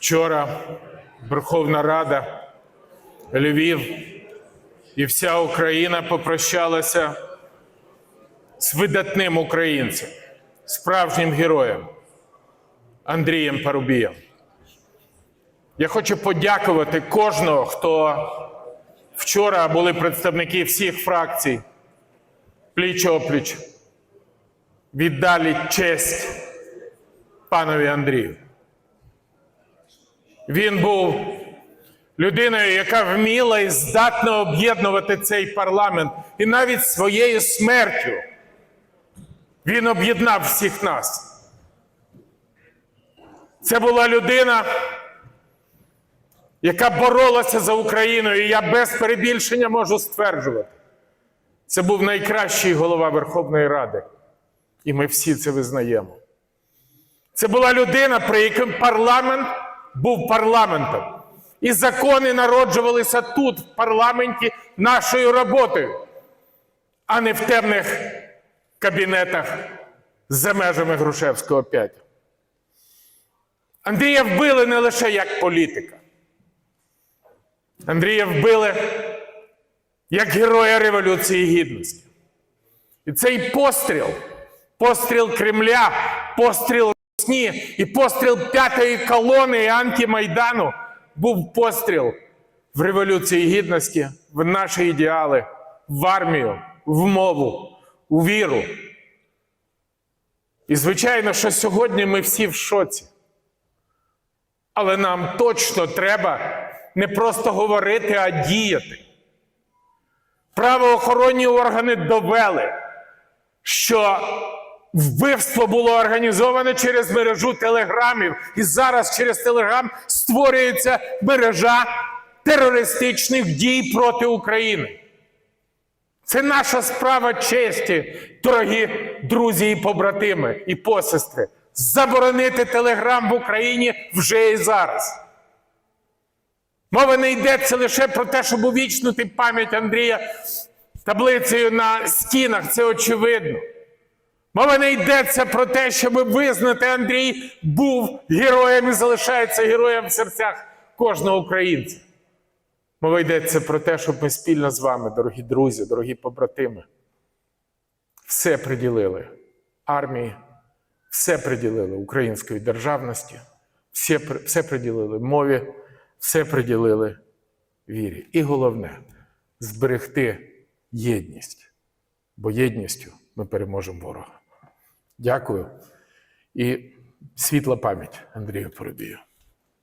Вчора Верховна Рада, Львів і вся Україна попрощалася з видатним українцем, справжнім героєм Андрієм Парубієм. Я хочу подякувати кожного, хто вчора були представники всіх фракцій, пліч опліч, віддали честь панові Андрію. Він був людиною, яка вміла і здатна об'єднувати цей парламент. І навіть своєю смертю він об'єднав всіх нас. Це була людина, яка боролася за Україну, і я без перебільшення можу стверджувати. Це був найкращий голова Верховної Ради. І ми всі це визнаємо. Це була людина, при яким парламент був парламентом. І закони народжувалися тут, в парламенті, нашою роботою, а не в темних кабінетах за межами Грушевського 5. Андрія вбили не лише як політика. Андрія вбили як героя Революції Гідності. І цей постріл, постріл Кремля, постріл Росні і постріл п'ятої колони і антимайдану був постріл в Революції Гідності, в наші ідеали, в армію, в мову, у віру. І звичайно, що сьогодні ми всі в шоці. Але нам точно треба не просто говорити, а діяти. Правоохоронні органи довели, що вбивство було організоване через мережу телеграмів, і зараз через телеграм створюється мережа терористичних дій проти України. Це наша справа честі, дорогі друзі і побратими і посестри. Заборонити телеграм в Україні вже і зараз. Мова не йдеться лише про те, щоб увічнити пам'ять Андрія таблицею на стінах, це очевидно. Мова не йдеться про те, щоб визнати Андрій був героєм і залишається героєм в серцях кожного українця. Мова йдеться про те, щоб ми спільно з вами, дорогі друзі, дорогі побратими, все приділили армії, все приділили української державності, все, все приділили мові, все приділили вірі. І головне зберегти єдність, бо єдністю ми переможемо ворога. Дякую і світла пам'ять Андрію Поробію.